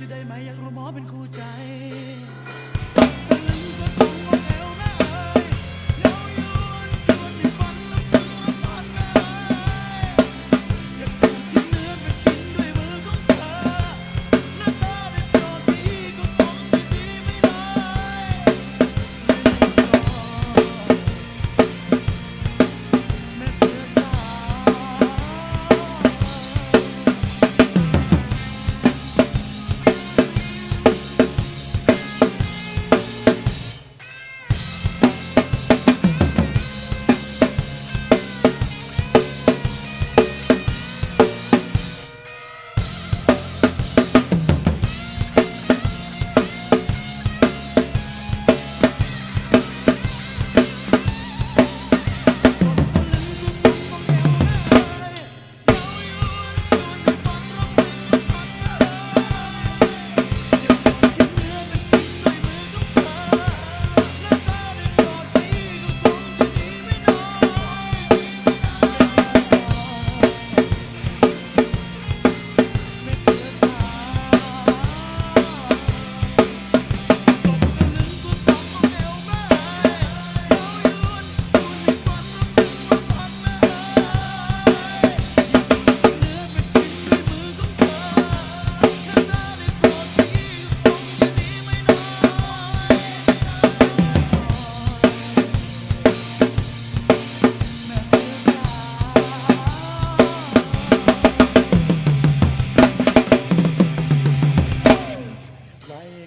จะได้ไหมอยากรู้หมอเป็นคู่ใจ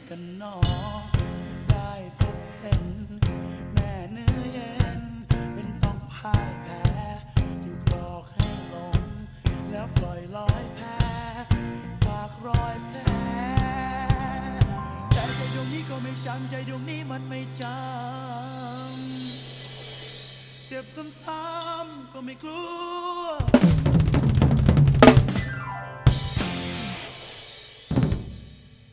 กันหนอ ได้พบเห็น แม่เนื้อเย็น เป็นต้องพ่ายแพ้ถูกหลอกให้หลง แล้วปล่อยลอยแพ้ฝากรอยแผลใจใจดวงนี้ก็ไม่จำใจดวงนี้มันไม่จำเจ็บซ้ำๆก็ไม่กลัว